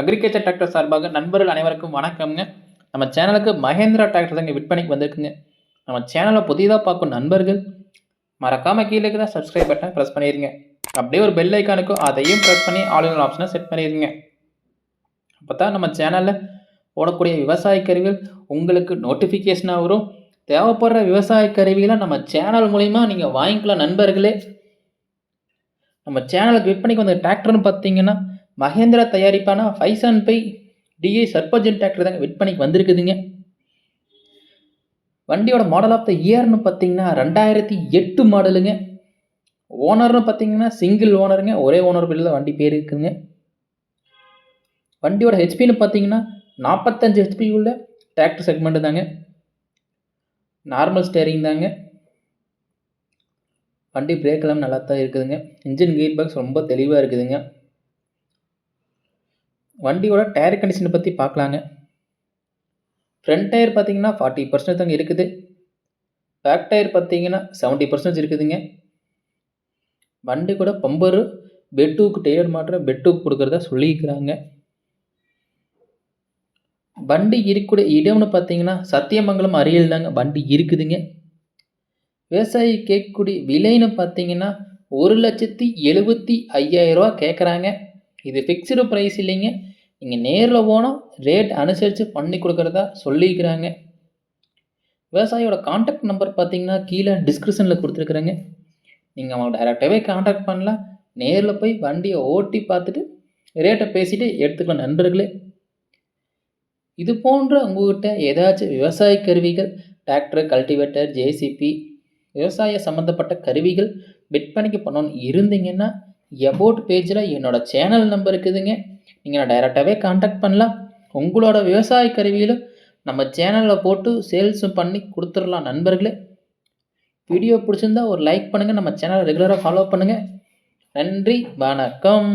Agriculture tractor சார்பாக நண்பர்கள் அனைவருக்கும் வணக்கம்ங்க. நம்ம சேனலுக்கு மகேந்திரா டிராக்டர் தாங்க விற்பனைக்கு வந்திருக்குங்க. நம்ம சேனலை புதிதாக பார்க்கும் நண்பர்கள் மறக்காமல் கீழே இருக்கிற சப்ஸ்கிரைப் பட்டன் ப்ரெஸ் பண்ணிடுங்க அப்படியே ஒரு பெல் ஐக்கானுக்கும் அதையும் ப்ரெஸ் பண்ணி ஆளுநர் ஆப்ஷனை செட் பண்ணிடுங்க அப்போ தான் நம்ம சேனலில் போடக்கூடிய விவசாய கருவிகள் உங்களுக்கு நோட்டிஃபிகேஷனாக வரும். தேவைப்படுற விவசாய கருவிகளை நம்ம சேனல் மூலிமா நீங்கள் வாங்கிக்கலாம் நண்பர்களே. நம்ம சேனலுக்கு விற்பனைக்கு வந்த டிராக்டர்னு பார்த்தீங்கன்னா Mahindra தயாரிப்பான? Five by five DI Sarpanch tractor தாங்க விற்பனைக்கு வந்திருக்குதுங்க. வண்டியோட மாடல் ஆஃப் த இயர்னு பார்த்தீங்கன்னா ரெண்டாயிரத்தி எட்டு மாடலுங்க ஓனர்னு பார்த்தீங்கன்னா சிங்கிள் ஓனருங்க ஒரே ஓனர் பேரில் தான் வண்டி பேர் இருக்குதுங்க வண்டியோட ஹெச்பின்னு பார்த்தீங்கன்னா நாற்பத்தஞ்சு ஹெச்பி உள்ள டிராக்டர் செக்மெண்ட்டு தாங்க. நார்மல் ஸ்டேரிங் தாங்க. வண்டி பிரேக் எல்லாம் நல்லா தான் இருக்குதுங்க. இன்ஜின் கீர் பாக்ஸ் ரொம்ப தெளிவாக இருக்குதுங்க. வண்டியோட டயர் கண்டிஷனை பற்றி பார்க்கலாங்க ஃப்ரண்ட் டயர் பார்த்தீங்கன்னா ஃபார்ட்டி பர்சன்டேஜ் தாங்க இருக்குது. பேக் டயர் பார்த்தீங்கன்னா செவன்ட்டி பர்சன்டேஜ் இருக்குதுங்க. வண்டி கூட பம்பரு பெட்டுக்கு டயர் மாற்ற பெட்டுக்கு கொடுக்குறதா சொல்லியிருக்கிறாங்க. வண்டி இருக்கக்கூடிய இடம்னு பார்த்தீங்கன்னா சத்தியமங்கலம் அருகில் தாங்க வண்டி இருக்குதுங்க. விவசாயி கேட்கக்கூடிய விலைன்னு பார்த்தீங்கன்னா ஒரு லட்சத்தி எழுபத்தி ஐயாயிரரூவா கேட்குறாங்க இது ஃபிக்ஸ்டு ப்ரைஸ் இல்லைங்க. நீங்கள் நேரில் போனால் ரேட் அனுசரித்து பண்ணி கொடுக்குறதா சொல்லியிருக்கிறாங்க. விவசாயியோட காண்டாக்ட் நம்பர் பார்த்தீங்கன்னா கீழே டிஸ்கிரிப்ஷனில் கொடுத்துருக்குறேங்க. நீங்கள் அவங்க டைரெக்டாகவே காண்டாக்ட் பண்ணலாம். நேரில் போய் வண்டியை ஓட்டி பார்த்துட்டு ரேட்டை பேசிட்டு எடுத்துக்கலாம் நண்பர்களே. இது போன்ற உங்கள்கிட்ட ஏதாச்சும் விவசாய கருவிகள் டிராக்டர் கல்டிவேட்டர் ஜேசிபி விவசாய சம்மந்தப்பட்ட கருவிகள் விற்பனைக்கு பண்ணணும்னு இருந்தீங்கன்னா எபோட் பேஜில் என்னோடய சேனல் நம்பர் இருக்குதுங்க. நீங்கள் டைரெக்டாகவே காண்டாக்ட் பண்ணலாம். உங்களோட விவசாய கருவியில் நம்ம சேனலில் போட்டு சேல்ஸும் பண்ணி கொடுத்துடலாம் நண்பர்களே. வீடியோ பிடிச்சிருந்தா ஒரு லைக் பண்ணுங்கள் நம்ம சேனலை ரெகுலராக ஃபாலோ பண்ணுங்கள் நன்றி வணக்கம்.